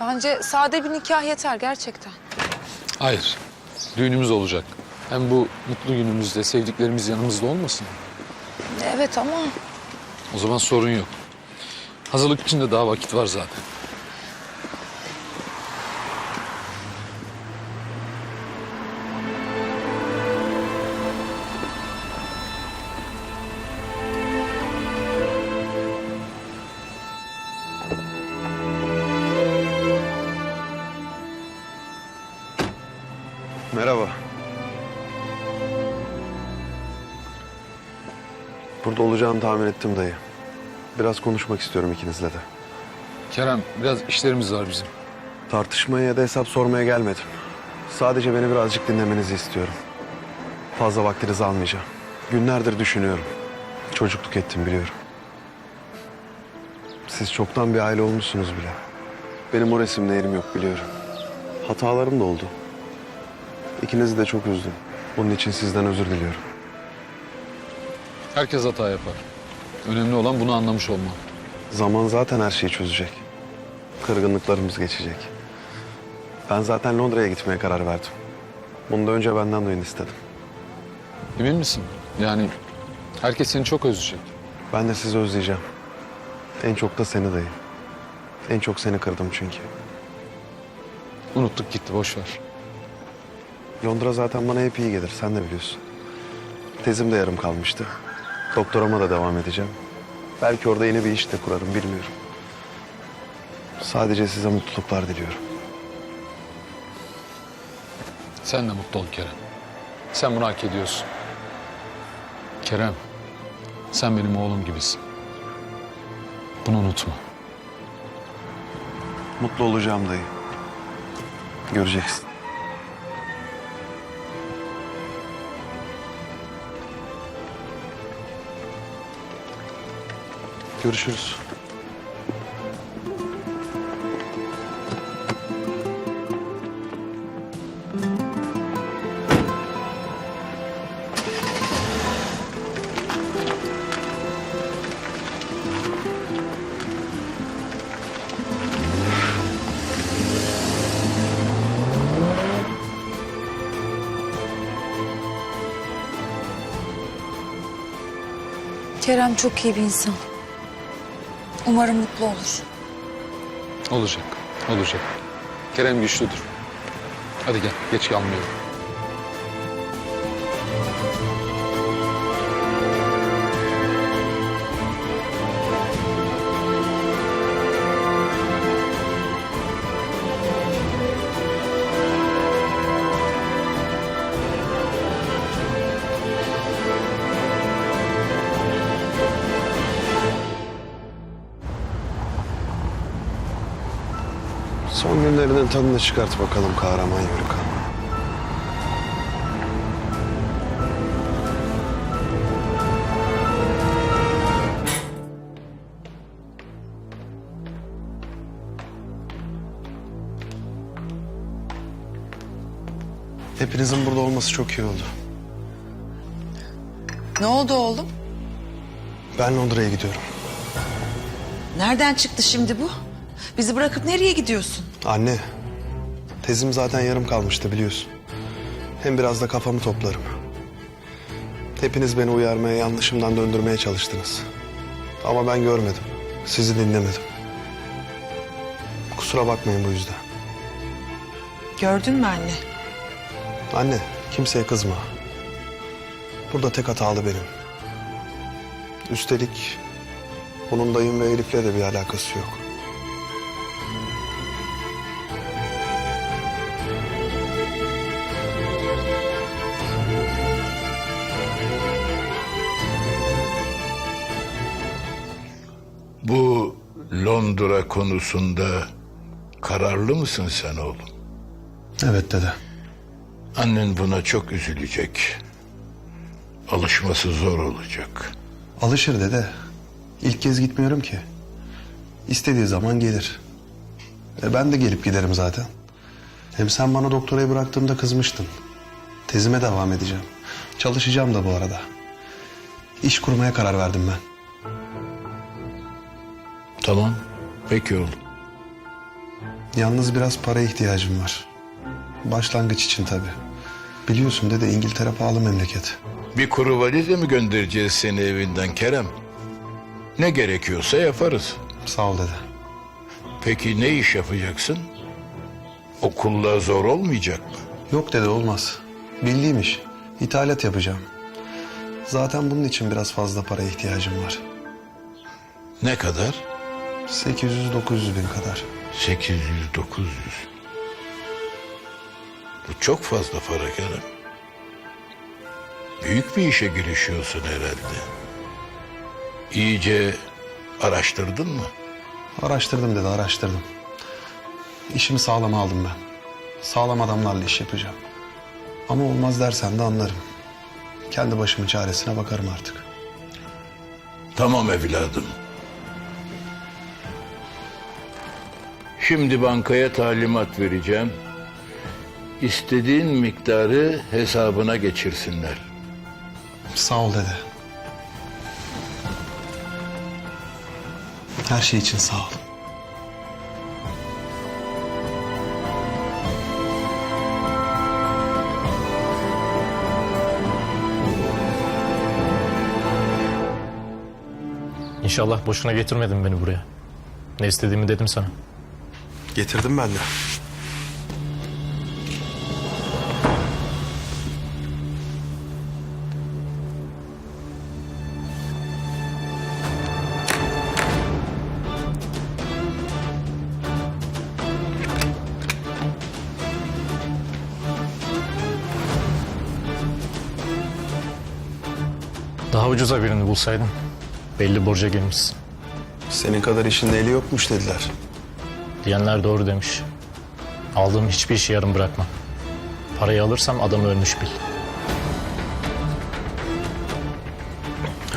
Bence sade bir nikah yeter gerçekten. Hayır. Düğünümüz olacak. Hem bu mutlu günümüzde sevdiklerimiz yanımızda olmasın. Evet ama O zaman sorun yok. Hazırlık için de daha vakit var zaten. Merhaba. Burada olacağını tahmin ettim dayı. Biraz konuşmak istiyorum ikinizle de. Kerem biraz işlerimiz var bizim. Tartışmaya ya da hesap sormaya gelmedim. Sadece beni birazcık dinlemenizi istiyorum. Fazla vaktinizi almayacağım. Günlerdir düşünüyorum. Çocukluk ettim biliyorum. Siz çoktan bir aile olmuşsunuz bile. Benim o resimde yerim yok biliyorum. Hatalarım da oldu. İkinizi de çok üzdüm. Bunun için sizden özür diliyorum. Herkes hata yapar. Önemli olan bunu anlamış olman. Zaman zaten her şeyi çözecek. Kırgınlıklarımız geçecek. Ben zaten Londra'ya gitmeye karar verdim. Bunu da önce benden duyun istedim. Emin misin? Yani herkes seni çok özleyecek. Ben de sizi özleyeceğim. En çok da seni dayı. En çok seni kırdım çünkü. Unuttuk gitti boş ver. Londra zaten bana hep iyi gelir. Sen de biliyorsun. Tezim de yarım kalmıştı. Doktorama da devam edeceğim. Belki orada yeni bir iş de kurarım bilmiyorum. Sadece size mutluluklar diliyorum. Sen de mutlu ol Kerem. Sen bunu hak ediyorsun. Kerem, sen benim oğlum gibisin. Bunu unutma. Mutlu olacağım dayı. Göreceksin. Görüşürüz. Kerem çok iyi bir insan. Umarım mutlu olur. Olacak, olacak. Kerem güçlüdür. Hadi gel, geç kalmayalım. Son günlerinin tadını çıkart bakalım kahraman Yörükan. Hepinizin burada olması çok iyi oldu. Ne oldu oğlum? Ben Londra'ya gidiyorum. Nereden çıktı şimdi bu? Bizi bırakıp nereye gidiyorsun? Anne, tezim zaten yarım kalmıştı biliyorsun. Hem biraz da kafamı toplarım. Hepiniz beni uyarmaya, yanlışımdan döndürmeye çalıştınız. Ama ben görmedim, sizi dinlemedim. Kusura bakmayın bu yüzden. Gördün mü anne? Anne, kimseye kızma. Burada tek hatalı benim. Üstelik bunun dayım ve Elif'le de bir alakası yok. Londra konusunda kararlı mısın sen oğlum? Evet dede. Annen buna çok üzülecek. Alışması zor olacak. Alışır dede. İlk kez gitmiyorum ki. İstediği zaman gelir. E ben de gelip giderim zaten. Hem sen bana doktorayı bıraktığımda kızmıştın. Tezime devam edeceğim. Çalışacağım da bu arada. İş kurmaya karar verdim ben. Tamam, peki oğlum. Yalnız biraz para ihtiyacım var. Başlangıç için tabii. Biliyorsun dede İngiltere pahalı memleket. Bir kuru valizle mi göndereceğiz seni evinden Kerem? Ne gerekiyorsa yaparız. Sağ ol dede. Peki ne iş yapacaksın? Okulla zor olmayacak mı? Yok dede olmaz. Bildiğim iş. İthalat yapacağım. Zaten bunun için biraz fazla para ihtiyacım var. Ne kadar? 800-900 bin kadar. 800, 900. Bu çok fazla para Kerem. Büyük bir işe girişiyorsun herhalde. İyice araştırdın mı? Araştırdım dede araştırdım. İşimi sağlama aldım ben. Sağlam adamlarla iş yapacağım. Ama olmaz dersen de anlarım. Kendi başımın çaresine bakarım artık. Tamam evladım. Şimdi bankaya talimat vereceğim. İstediğin miktarı hesabına geçirsinler. Sağ ol dede. Her şey için sağ ol. İnşallah boşuna getirmedin beni buraya. Ne istediğimi dedim sana. Getirdim ben de. Daha ucuza birini bulsaydın. Belli borca girmişsin. Senin kadar işinde eli yokmuş dediler. Diyenler doğru demiş. Aldığım hiçbir işi yarım bırakmam. Parayı alırsam adamı ölmüş bil.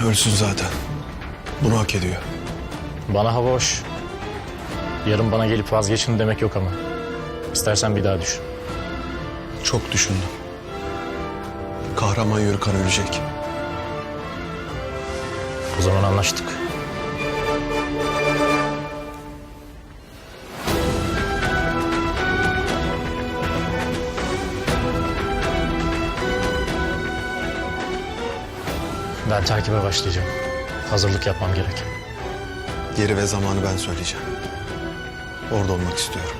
Ölsün zaten. Bunu hak ediyor. Bana hava hoş. Yarın bana gelip vazgeçin demek yok ama. İstersen bir daha düşün. Çok düşündüm. Kahraman Yörükan ölecek. O zaman anlaştık. Ben takibe başlayacağım. Hazırlık yapmam gerek. Yeri ve zamanı ben söyleyeceğim. Orada olmak istiyorum.